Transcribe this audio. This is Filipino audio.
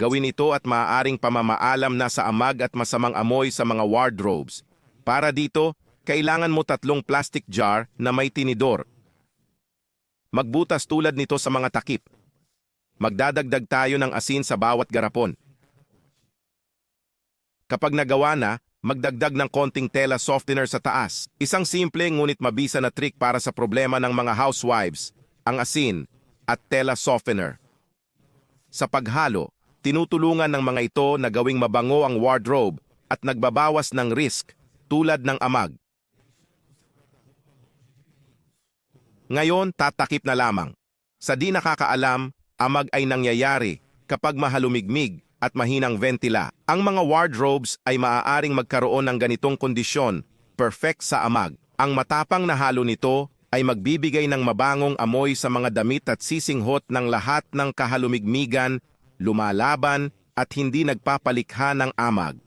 Gawin ito at maaaring pamamaalam na sa amag at masamang amoy sa mga wardrobes. Para dito, kailangan mo tatlong plastic jar na may tinidor. Magbutas tulad nito sa mga takip. Magdadagdag tayo ng asin sa bawat garapon. Kapag nagawa na, magdagdag ng konting tela softener sa taas. Isang simple ngunit mabisa na trick para sa problema ng mga housewives, ang asin at tela softener. Sa paghalo, tinutulungan ng mga ito na gawing mabango ang wardrobe at nagbabawas ng risk tulad ng amag. Ngayon, tatakip na lamang. Sa di nakakaalam, amag ay nangyayari kapag mahalumigmig at mahinang ventila. Ang mga wardrobes ay maaaring magkaroon ng ganitong kondisyon, perfect sa amag. Ang matapang na halo nito ay magbibigay ng mabangong amoy sa mga damit at sisinghot ng lahat ng kahalumigmigan, lumalaban at hindi nagpapalikha ng amag.